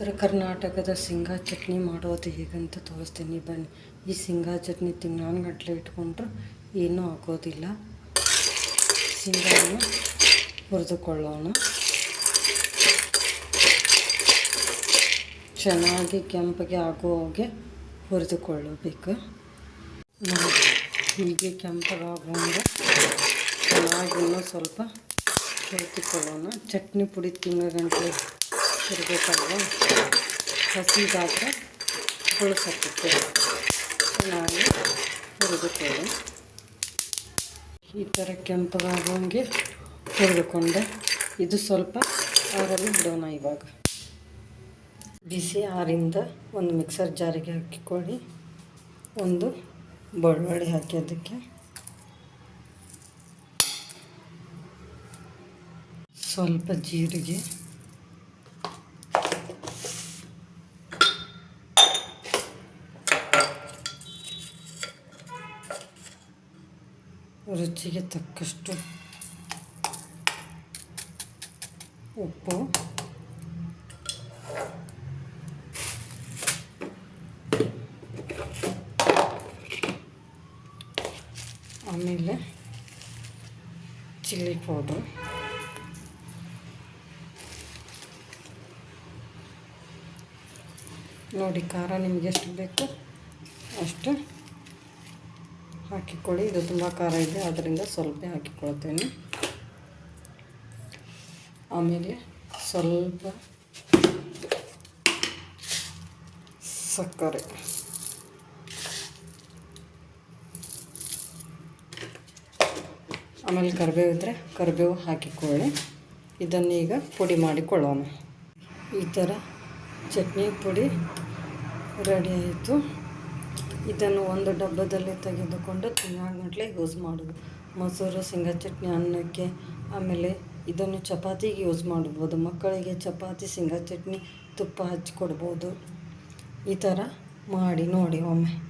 ಉತ್ತರ ಕರ್ನಾಟಕದ ಶೇಂಗಾ ಚಟ್ನಿ ಮಾಡೋದು ಹೇಗಂತ ತೋರಿಸ್ತೀನಿ. ಬನ್ನಿ. ಈ ಶೇಂಗಾ ಚಟ್ನಿ ತಿಂಗಳಾನ್ಗಟ್ಲೆ ಇಟ್ಕೊಂಡ್ರೆ ಏನೂ ಆಗೋದಿಲ್ಲ. ಶೇಂಗಾವನ್ನು ಹುರಿದುಕೊಳ್ಳೋಣ. ಚೆನ್ನಾಗಿ ಕೆಂಪಗೆ ಆಗೋ ಹಾಗೆ ಹುರಿದುಕೊಳ್ಳಬೇಕು. ಹೀಗೆ ಕೆಂಪಗಾಗೊಂಡು ಚೆನ್ನಾಗಿ ಸ್ವಲ್ಪ ಹುರಿದುಕೊಳ್ಳೋಣ. ಚಟ್ನಿ ಪುಡಿ ತಿಂಗಳ ಗಂಟೆ ಇರಬೇಕಲ್ವ ಹಸಿದಾದರೆ ಹುಳಸತ್ತೆ ಚೆನ್ನಾಗಿ ಹುರಿದುಕೊಳ್ಳಿ. ಈ ಥರ ಕೆಂಪಗಾಗುವಂಗೆ ಹುರಿದುಕೊಂಡೆ. ಇದು ಸ್ವಲ್ಪ ಆರಲ್ಲಿ ಬಿಡೋಣ ಇವಾಗ. ಬಿಸಿ ಆರಿಂದ ಒಂದು ಮಿಕ್ಸರ್ ಜಾರಿಗೆ ಹಾಕಿಕೊಳ್ಳಿ. ಒಂದು ಬೆಳ್ಳುಳ್ಳಿ ಹಾಕಿ ಅದಕ್ಕೆ. ಸ್ವಲ್ಪ ಜೀರಿಗೆ. ರುಚಿಗೆ ತಕ್ಕಷ್ಟು ಉಪ್ಪು. ಆಮೇಲೆ ಚಿಲ್ಲಿ ಪೌಡ್ರು. ನೋಡಿ ಖಾರ ನಿಮಗೆ ಎಷ್ಟು ಬೇಕು ಅಷ್ಟು ಹಾಕಿಕೊಳ್ಳಿ. ಇದು ತುಂಬ ಖಾರ ಇದೆ. ಅದರಿಂದ ಸ್ವಲ್ಪ ಹಾಕಿಕೊಳ್ತೇನೆ. ಆಮೇಲೆ ಸ್ವಲ್ಪ ಸಕ್ಕರೆ. ಆಮೇಲೆ ಕರಿಬೇವು ಇದ್ದರೆ ಕರಿಬೇವು ಹಾಕಿಕೊಳ್ಳಿ. ಇದನ್ನು ಈಗ ಪುಡಿ ಮಾಡಿಕೊಳ್ಳೋಣ. ಈ ಥರ ಚಟ್ನಿ ಪುಡಿ ರೆಡಿ ಆಯಿತು. ಇದನ್ನು ಒಂದು ಡಬ್ಬದಲ್ಲಿ ತೆಗೆದುಕೊಂಡು ತಿಂಗಳಗಟ್ಟಲೆ ಯೂಸ್ ಮಾಡೋದು. ಮೊಸರು, ಶೇಂಗಾ ಚಟ್ನಿ, ಅನ್ನಕ್ಕೆ, ಆಮೇಲೆ ಇದನ್ನು ಚಪಾತಿಗೆ ಯೂಸ್ ಮಾಡ್ಬೋದು. ಮಕ್ಕಳಿಗೆ ಚಪಾತಿ, ಶೇಂಗಾ ಚಟ್ನಿ ತುಪ್ಪ ಹಚ್ಚಿಕೊಡ್ಬೋದು ಈ ಥರ ಮಾಡಿ ನೋಡಿ ಒಮ್ಮೆ.